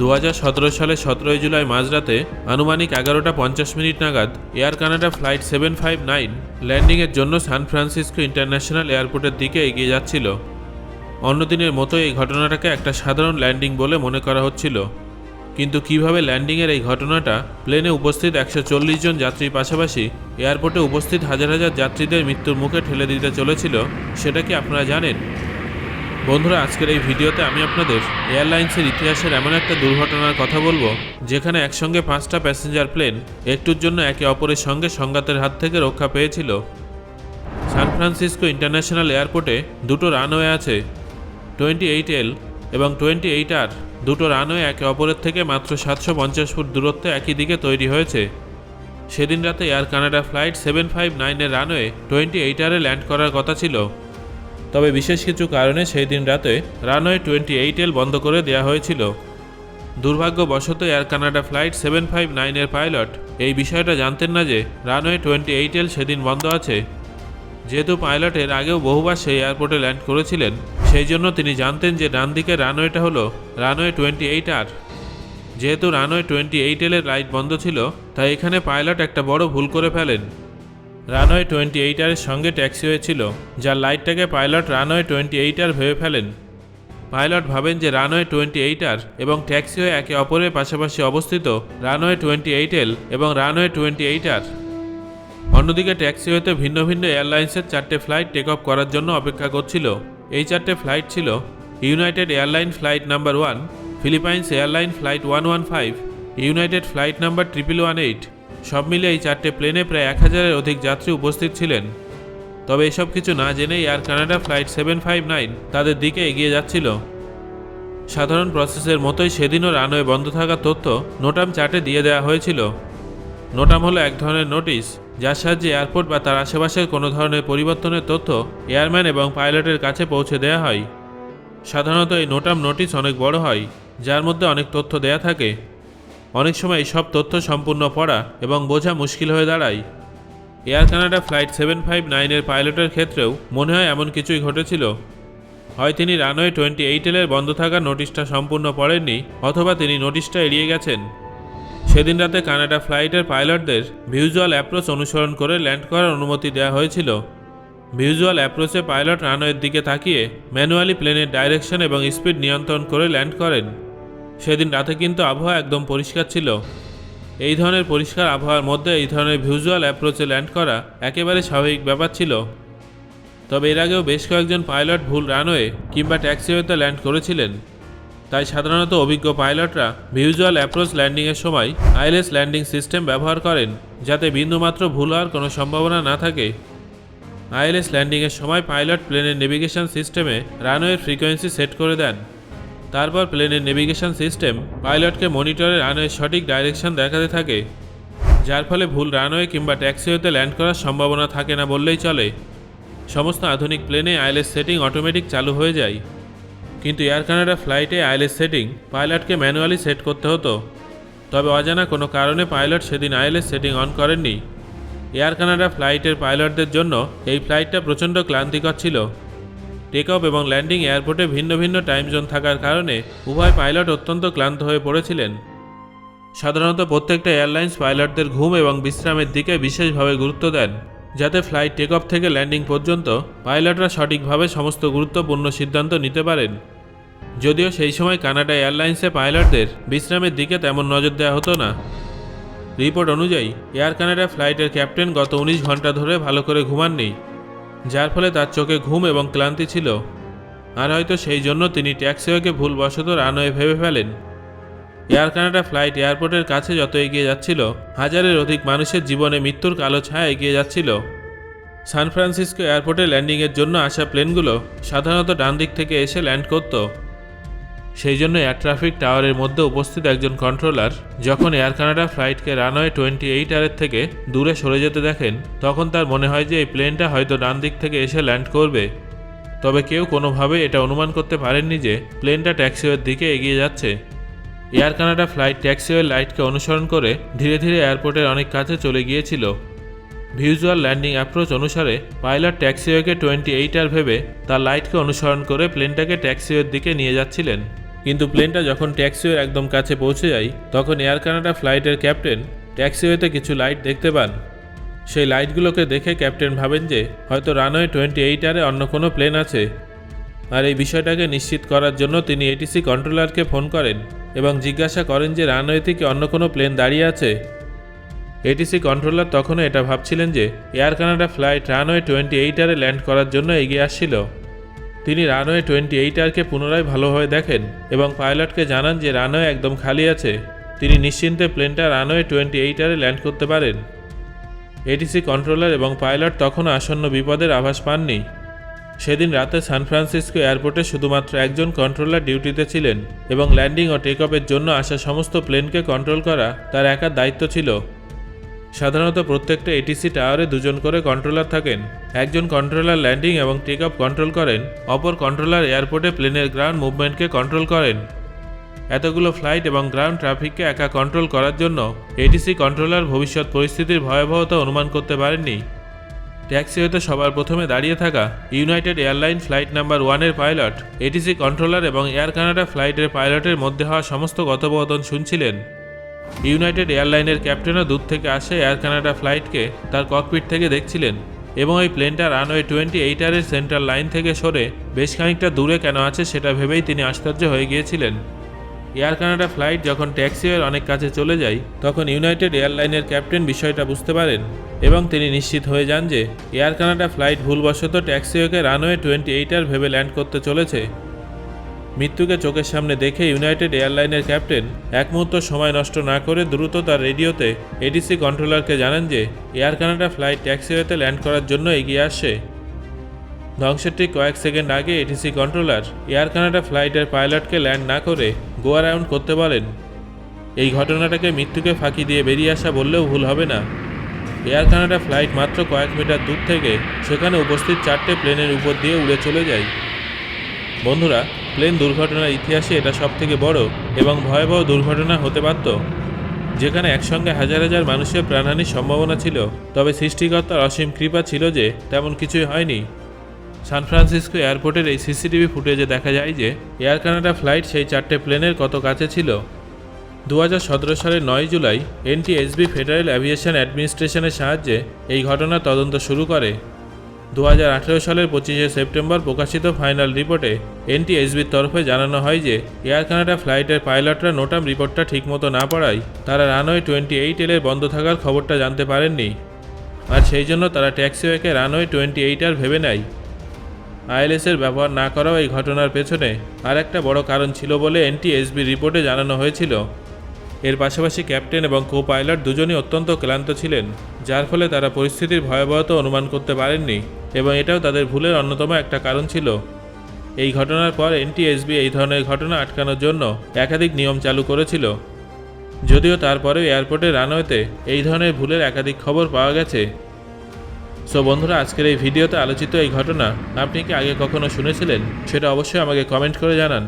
দু সালে সতেরোই জুলাই মাঝরাতে আনুমানিক এগারোটা পঞ্চাশ মিনিট নাগাদ Air Canada flight seven five nine ল্যান্ডিংয়ের জন্য সান ফ্রান্সিসকো ইন্টারন্যাশনাল এয়ারপোর্টের দিকে এগিয়ে যাচ্ছিল। অন্যদিনের মতো এই ঘটনাটাকে একটা সাধারণ ল্যান্ডিং বলে মনে করা হচ্ছিল। কিন্তু কীভাবে ল্যান্ডিংয়ের এই ঘটনাটা প্লেনে উপস্থিত একশো চল্লিশ জন যাত্রীর পাশাপাশি এয়ারপোর্টে উপস্থিত হাজার হাজার যাত্রীদের মৃত্যুর মুখে ঠেলে দিতে চলেছিল, সেটা কি আপনারা জানেন? বন্ধুরা, আজকের এই ভিডিওতে আমি আপনাদের এয়ারলাইন্সের ইতিহাসের এমন একটা দুর্ঘটনার কথা বলব, যেখানে একসঙ্গে পাঁচটা প্যাসেঞ্জার প্লেন একটুর জন্য একে অপরের সঙ্গে সংঘাতের হাত থেকে রক্ষা পেয়েছিল। সান ফ্রান্সিসকো ইন্টারন্যাশনাল এয়ারপোর্টে দুটো রানওয়ে আছে, টোয়েন্টি এইট এল এবং টোয়েন্টি এইট আর। দুটো রানওয়ে একে অপরের থেকে মাত্র সাতশো পঞ্চাশ ফুট দূরত্বে একই দিকে তৈরি হয়েছে। সেদিন রাতে Air Canada flight seven five নাইনের runway twenty eight R land করার কথা ছিল। তবে বিশেষ কিছু কারণে সেই দিন রাতে রানওয়ে টোয়েন্টি এইট এল বন্ধ করে দেওয়া হয়েছিল। দুর্ভাগ্যবশত Air Canada flight seven five নাইনের পাইলট। এই বিষয়টা জানতেন না যে রানওয়ে টোয়েন্টি এইট এল সেদিন বন্ধ আছে। যেহেতু পাইলট এর আগেও বহুবার সেই এয়ারপোর্টে ল্যান্ড করেছিলেন, সেই জন্য তিনি জানতেন যে ডান দিকের রানওয়েটা হলো রানওয়ে টোয়েন্টি এইট আর। যেহেতু রানওয়ে টোয়েন্টি এইট এলের লাইট বন্ধ ছিল, তাই এখানে পাইলট একটা বড় ভুল করে ফেলেন। রানওয়ে টোয়েন্টি এইট আরের সঙ্গে ট্যাক্সি হয়েছিল, যার লাইটটাকে pilot runway twenty eight R ভেবে ফেলেন। পাইলট ভাবেন যে রানওয়ে টোয়েন্টি এইট আর এবং ট্যাক্সিওয়ে একে অপরের পাশাপাশি অবস্থিত রানওয়ে টোয়েন্টি এইট এল এবং রানওয়ে টোয়েন্টি এইট আর অন্যদিকে ট্যাক্সিওয়েতে ভিন্ন ভিন্ন এয়ারলাইন্সের চারটে ফ্লাইট টেক অফ করার জন্য অপেক্ষা করছিল। এই চারটে ফ্লাইট ছিল United airline flight number one, Philippines airline flight one one five, United flight number triple one eight সব মিলে এই চারটে প্লেনে প্রায় এক হাজারের অধিক যাত্রী উপস্থিত ছিলেন। তবে এসব কিছু না জেনেই Air Canada flight seven five nine তাদের দিকে এগিয়ে যাচ্ছিল। সাধারণ প্রসেসের মতোই সেদিনও রানওয়ে বন্ধ থাকার তথ্য নোটাম চার্টে দিয়ে দেওয়া হয়েছিল। নোটাম হলো এক ধরনের নোটিশ, যার সাহায্যে এয়ারপোর্ট বা তার আশেপাশের কোনো ধরনের পরিবর্তনের তথ্য এয়ারম্যান এবং পাইলটের কাছে পৌঁছে দেওয়া হয়। সাধারণত এই নোটাম নোটিশ অনেক বড় হয়, যার মধ্যে অনেক তথ্য দেয়া থাকে। অনেক সময় সব তথ্য সম্পূর্ণ পড়া এবং বোঝা মুশকিল হয়ে দাঁড়ায়। Air Canada flight seven five নাইনের পাইলটের ক্ষেত্রেও মনে হয় এমন কিছুই ঘটেছিল। হয় তিনি রানওয়ে টোয়েন্টি এইটেলের বন্ধ থাকার নোটিশটা সম্পূর্ণ পড়েননি অথবা তিনি নোটিশটা এড়িয়ে গেছেন। সেদিন রাতে কানাডা ফ্লাইটের পাইলটদের ভিউজুয়াল অ্যাপ্রোচ অনুসরণ করে ল্যান্ড করার অনুমতি দেওয়া হয়েছিল। ভিউজুয়াল অ্যাপ্রোচে পাইলট রানওয়ের দিকে তাকিয়ে ম্যানুয়ালি প্লেনের ডাইরেকশন এবং স্পিড নিয়ন্ত্রণ করে ল্যান্ড করেন। সেদিন রাতে কিন্তু আবহাওয়া একদম পরিষ্কার ছিল। এই ধরনের পরিষ্কার আবহাওয়ার মধ্যে এই ধরনের ভিউজুয়াল অ্যাপ্রোচে ল্যান্ড করা একেবারে স্বাভাবিক ব্যাপার ছিল। তবে এর আগেও বেশ কয়েকজন পাইলট ভুল রানওয়ে কিংবা ট্যাক্সিওয়েতে ল্যান্ড করেছিলেন। তাই সাধারণত অভিজ্ঞ পাইলটরা ভিউজুয়াল অ্যাপ্রোচ ল্যান্ডিংয়ের সময় আইলেস ল্যান্ডিং সিস্টেম ব্যবহার করেন, যাতে বিন্দুমাত্র ভুল হওয়ার কোনো সম্ভাবনা না থাকে। আইএলএস ল্যান্ডিংয়ের সময় পাইলট প্লেনের নেভিগেশন সিস্টেমে রানওয়ের ফ্রিকোয়েন্সি সেট করে দেন। তারপর প্লেনের নেভিগেশন সিস্টেম পাইলটকে মনিটরে রানওয়ের সঠিক ডাইরেকশন দেখাতে থাকে, যার ফলে ভুল রানওয়ে কিংবা ট্যাক্সিওয়েতে ল্যান্ড করার সম্ভাবনা থাকে না বললেই চলে। সমস্ত আধুনিক প্লেনে আইএলএস সেটিং অটোমেটিক চালু হয়ে যায়। কিন্তু এয়ার কানাডা ফ্লাইটে আইএলএস সেটিং পাইলটকে ম্যানুয়ালি সেট করতে হতো। তবে অজানা কোনো কারণে পাইলট সেদিন আইএলএস সেটিং অন করেননি। এয়ার কানাডা ফ্লাইটের পাইলটদের জন্য এই ফ্লাইটটা প্রচণ্ড ক্লান্তিকর ছিল। টেক অফ এবং ল্যান্ডিং এয়ারপোর্টে ভিন্ন ভিন্ন টাইম জোন থাকার কারণে উভয় পাইলট অত্যন্ত ক্লান্ত হয়ে পড়েছিলেন। সাধারণত প্রত্যেকটা এয়ারলাইন্স পাইলটদের ঘুম এবং বিশ্রামের দিকে বিশেষভাবে গুরুত্ব দেন, যাতে ফ্লাইট টেক অফ থেকে ল্যান্ডিং পর্যন্ত পাইলটরা সঠিকভাবে সমস্ত গুরুত্বপূর্ণ সিদ্ধান্ত নিতে পারেন। যদিও সেই সময় কানাডা এয়ারলাইন্সে পাইলটদের বিশ্রামের দিকে তেমন নজর দেওয়া হতো না। রিপোর্ট অনুযায়ী, এয়ার কানাডা ফ্লাইটের ক্যাপ্টেন গত উনিশ ঘণ্টা ধরে ভালো করে ঘুমাননি। যার ফলে তার চোখে ঘুম এবং ক্লান্তি ছিল। আর হয়তো সেই জন্য তিনি ট্যাক্সিওকে ভুলবশত রানওয়ে ভেবে ফেলেন। এয়ার কানাডা ফ্লাইট এয়ারপোর্টের কাছে যত এগিয়ে যাচ্ছিল, হাজারের অধিক মানুষের জীবনে মৃত্যুর কালো ছায়া এগিয়ে যাচ্ছিল। সান ফ্রান্সিসকো এয়ারপোর্টে ল্যান্ডিংয়ের জন্য আসা প্লেনগুলো সাধারণত ডান দিক থেকে এসে ল্যান্ড করত। সেই জন্য এয়ার ট্রাফিক টাওয়ারের মধ্যে উপস্থিত একজন কন্ট্রোলার যখন এয়ার কানাডা ফ্লাইটকে রানওয়ে টোয়েন্টি এইট আরের থেকে দূরে সরে যেতে দেখেন, তখন তার মনে হয় যে এই প্লেনটা হয়তো ডান দিক থেকে এসে ল্যান্ড করবে। তবে কেউ কোনোভাবে এটা অনুমান করতে পারেননি যে প্লেনটা ট্যাক্সিওয়ের দিকে এগিয়ে যাচ্ছে। এয়ার কানাডা ফ্লাইট ট্যাক্সিওয়ের লাইটকে অনুসরণ করে ধীরে ধীরে এয়ারপোর্টের অনেক কাছে চলে গিয়েছিল। ভিউজুয়াল ল্যান্ডিং অ্যাপ্রোচ অনুসারে পাইলট ট্যাক্সিওয়েকে টোয়েন্টি এইট আর ভেবে তার লাইটকে অনুসরণ করে প্লেনটাকে ট্যাক্সিওয়ের দিকে নিয়ে যাচ্ছিলেন। কিন্তু প্লেনটা যখন ট্যাক্সিওয়ের একদম কাছে পৌঁছে যায় তখন এয়ার কানাডা ফ্লাইটের ক্যাপ্টেন ট্যাক্সিওয়েতে কিছু লাইট দেখতে পান। সেই লাইটগুলোকে দেখে ক্যাপ্টেন ভাবেন যে, হয়তো রানওয়ে টোয়েন্টি এইটারে অন্য কোনো প্লেন আছে। আর এই বিষয়টাকে নিশ্চিত করার জন্য তিনি এটিসি কন্ট্রোলারকে ফোন করেন এবং জিজ্ঞাসা করেন যে রানওয়ে থেকে অন্য কোনো প্লেন দাঁড়িয়ে আছে। এটিসি কন্ট্রোলার তখনও এটা ভাবছিলেন যে Air Canada flight runway twenty এইটারে ল্যান্ড করার জন্য এগিয়ে আসছিল। তিনি রানওয়ে টোয়েন্টি এইটারকে পুনরায় ভালোভাবে দেখেন এবং পাইলটকে জানান যে রানওয়ে একদম খালি আছে। তিনি নিশ্চিন্তে প্লেনটা রানওয়ে টোয়েন্টি এইটারে ল্যান্ড করতে পারেন। এটিসি কন্ট্রোলার এবং পাইলট তখনও আসন্ন বিপদের আভাস পাননি। সেদিন রাতে সান ফ্রান্সিসকো এয়ারপোর্টে শুধুমাত্র একজন কন্ট্রোলার ডিউটিতে ছিলেন এবং ল্যান্ডিং ও টেক অফের জন্য আসা সমস্ত প্লেনকে কন্ট্রোল করা তার একার দায়িত্ব ছিল। সাধারণত প্রত্যেকটা এটিসি টাওয়ারে দুজন করে কন্ট্রোলার থাকেন। একজন কন্ট্রোলার ল্যান্ডিং এবং টেক অফ কন্ট্রোল করেন, অপর কন্ট্রোলার এয়ারপোর্টে প্লেনের গ্রাউন্ড মুভমেন্টকে কন্ট্রোল করেন। এতগুলো ফ্লাইট এবং গ্রাউন্ড ট্রাফিককে একা কন্ট্রোল করার জন্য এটিসি কন্ট্রোলার ভবিষ্যৎ পরিস্থিতির ভয়াবহতা অনুমান করতে পারেননি। ট্যাক্সিওয়েতে সবার প্রথমে দাঁড়িয়ে থাকা ইউনাইটেড এয়ারলাইন ফ্লাইট নাম্বার ওয়ানের পাইলট এটিসি কন্ট্রোলার এবং এয়ার কানাডা ফ্লাইটের পাইলটের মধ্যে হওয়া সমস্ত কথোপকথন শুনছিলেন। ইউনাইটেড এয়ারলাইনের ক্যাপ্টেনও দূর থেকে আসে এয়ার কানাডা ফ্লাইটকে তার ককপিট থেকে দেখছিলেন এবং এই প্লেনটা রানওয়ে টোয়েন্টি এইটারের সেন্ট্রাল লাইন থেকে সরে বেশ খানিকটা দূরে কেন আছে সেটা ভেবেই তিনি আশ্চর্য হয়ে গিয়েছিলেন। এয়ার কানাডা ফ্লাইট যখন ট্যাক্সিওয়ের অনেক কাছে চলে যায়, তখন ইউনাইটেড এয়ারলাইনের ক্যাপ্টেন বিষয়টা বুঝতে পারেন এবং তিনি নিশ্চিত হয়ে যান যে এয়ার কানাডা ফ্লাইট ভুলবশত ট্যাক্সিওকে রানওয়ে টোয়েন্টি এইটার ভেবে ল্যান্ড করতে চলেছে। মৃত্যুকে চোখের সামনে দেখে ইউনাইটেড এয়ারলাইনের ক্যাপ্টেন এক মুহূর্ত সময় নষ্ট না করে দ্রুত তার রেডিওতে এডিসি কন্ট্রোলারকে জানান যে এয়ার কানাডা ফ্লাইট ট্যাক্সিওয়েতে ল্যান্ড করার জন্য এগিয়ে আসছে ধ্বংসের ঠিক কয়েক সেকেন্ড আগে এটিসি কন্ট্রোলার এয়ার কানাডা ফ্লাইটের পাইলটকে ল্যান্ড না করে গো অ্যারাউন্ড করতে বলেন। এই ঘটনাটাকে মৃত্যুকে ফাঁকি দিয়ে বেরিয়ে আসা বললেও ভুল হবে না। এয়ার কানাডা ফ্লাইট মাত্র কয়েক মিটার দূর থেকে সেখানে উপস্থিত চারটে প্লেনের উপর দিয়ে উড়ে চলে যায়। বন্ধুরা প্লেন দুর্ঘটনার ইতিহাসে এটা সবথেকে বড় এবং ভয়াবহ দুর্ঘটনা হতে পারত যেখানে একসঙ্গে হাজার হাজার মানুষের প্রাণহানির সম্ভাবনা ছিল, তবে সৃষ্টিকর্তার অসীম কৃপা ছিল যে তেমন কিছুই হয়নি। সান ফ্রান্সিসকো এয়ারপোর্টের এই সিসিটিভি ফুটেজে দেখা যায় যে এয়ার কানাডা ফ্লাইট সেই চারটে প্লেনের কত কাছে ছিল। দু হাজার সতেরো সালের নয় জুলাই এনটিএসবি ফেডারেল অ্যাভিয়েশন অ্যাডমিনিস্ট্রেশনের সাহায্যে এই ঘটনার তদন্ত শুরু করে। দু হাজার আঠেরো সালের পঁচিশে সেপ্টেম্বর প্রকাশিত ফাইনাল রিপোর্টে এনটিএসবির তরফে জানানো হয় যে এয়ার কানাডা ফ্লাইটের পাইলটরা নোটাম রিপোর্টটা ঠিকমতো না পড়ায় তারা রানওয়ে টোয়েন্টি এইট এলের বন্ধ থাকার খবরটা জানতে পারেননি। আর সেই জন্য তারা ট্যাক্সিওয়েকে রানওয়ে টোয়েন্টি এইট আর ভেবে নেয়। আইএলএসের ব্যবহার না করাও এই ঘটনার পেছনে আর একটা বড় কারণ ছিল বলে এনটিএসবি রিপোর্টে জানানো হয়েছিল। এর পাশাপাশি ক্যাপ্টেন এবং কো পাইলট দুজনই অত্যন্ত ক্লান্ত ছিলেন। যার ফলে তারা পরিস্থিতির ভয়াবহতা অনুমান করতে পারেননি এবং এটাও তাদের ভুলের অন্যতম একটা কারণ ছিল। এই ঘটনার পর এনটিএসবি এই ধরনের ঘটনা আটকানোর জন্য একাধিক নিয়ম চালু করেছিল। যদিও তারপরেও এয়ারপোর্টের রানওয়েতে এই ধরনের ভুলের একাধিক খবর পাওয়া গেছে। সো বন্ধুরা, আজকের এই ভিডিওতে আলোচিত এই ঘটনা, আপনি কি আগে কখনো শুনেছিলেন? সেটা অবশ্যই আমাকে কমেন্ট করে জানান।